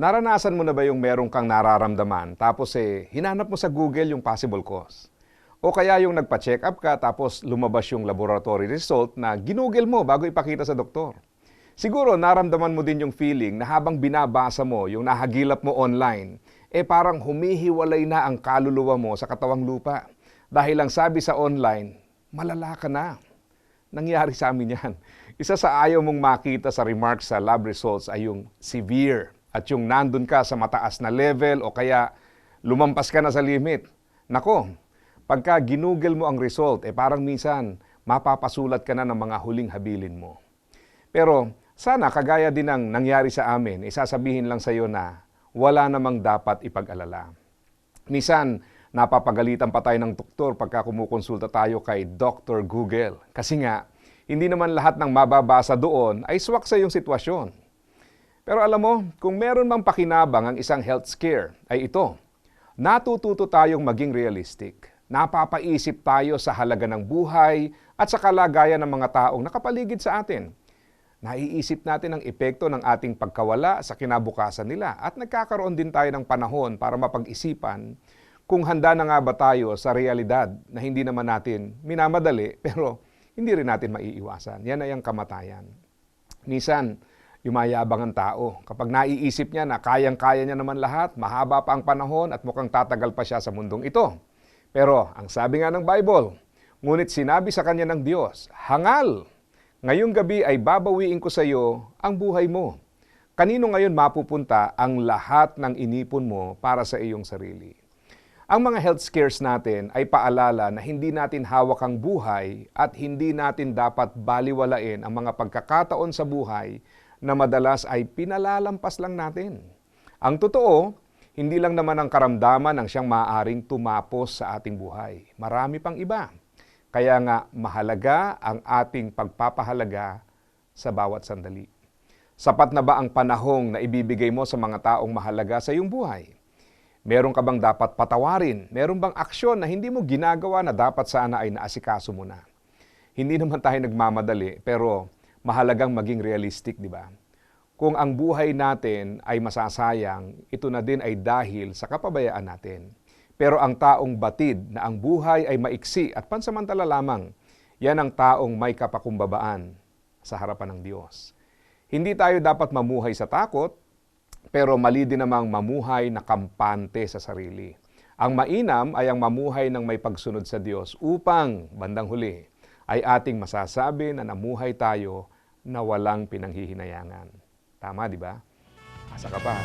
Naranasan mo na ba yung merong kang nararamdaman tapos eh hinanap mo sa Google yung possible cause? O kaya yung nagpa-check up ka tapos lumabas yung laboratory result na ginugel mo bago ipakita sa doktor? Siguro naramdaman mo din yung feeling na habang binabasa mo yung nahagilap mo online, eh parang humihiwalay na ang kaluluwa mo sa katawang lupa. Dahil lang sabi sa online, malala ka na. Nangyari sa amin yan. Isa sa ayaw mong makita sa remarks sa lab results ay yung severe at yung nandun ka sa mataas na level o kaya lumampas ka na sa limit. Nako, pagka ginugel mo ang result, eh parang minsan mapapasulat ka na ng mga huling habilin mo. Pero sana kagaya din ng nangyari sa amin, isasabihin lang sa iyo na wala namang dapat ipag-alala. Minsan, napapagalitan pa tayo ng doktor pagka kumukonsulta tayo kay Dr. Google. Kasi nga, hindi naman lahat ng mababasa doon ay swak sa iyong sitwasyon. Pero alam mo, kung meron mang pakinabang ang isang health scare, ay ito. Natututo tayong maging realistic. Napapaisip tayo sa halaga ng buhay at sa kalagayan ng mga taong nakapaligid sa atin. Naiisip natin ang epekto ng ating pagkawala sa kinabukasan nila at nagkakaroon din tayo ng panahon para mapag-isipan kung handa na nga ba tayo sa realidad na hindi naman natin minamadali pero hindi rin natin maiiwasan. Yan ay ang kamatayan. Minsan, yumayabang ang tao. Kapag naiisip niya na kayang-kaya niya naman lahat, mahaba pa ang panahon at mukhang tatagal pa siya sa mundong ito. Pero ang sabi nga ng Bible, ngunit sinabi sa kanya ng Diyos, Hangal! Ngayong gabi ay babawiin ko sa iyo ang buhay mo. Kanino ngayon mapupunta ang lahat ng inipon mo para sa iyong sarili? Ang mga health scares natin ay paalala na hindi natin hawak ang buhay at hindi natin dapat baliwalain ang mga pagkakataon sa buhay na madalas ay pinalalampas lang natin. Ang totoo, hindi lang naman ang karamdaman ang siyang maaaring tumapos sa ating buhay. Marami pang iba. Kaya nga mahalaga ang ating pagpapahalaga sa bawat sandali. Sapat na ba ang panahong na ibibigay mo sa mga taong mahalaga sa iyong buhay? Meron ka bang dapat patawarin? Meron bang aksyon na hindi mo ginagawa na dapat sana ay naasikaso mo na? Hindi naman tayo nagmamadali, pero mahalagang maging realistic, di ba? Kung ang buhay natin ay masasayang, ito na din ay dahil sa kapabayaan natin. Pero ang taong batid na ang buhay ay maiksi at pansamantala lamang, yan ang taong may kapakumbabaan sa harapan ng Diyos. Hindi tayo dapat mamuhay sa takot, pero mali din namang mamuhay na kampante sa sarili. Ang mainam ay ang mamuhay ng may pagsunod sa Diyos upang, bandang huli, ay ating masasabi na namuhay tayo na walang pinanghihinayangan. Tama, di ba? Asa ka pa.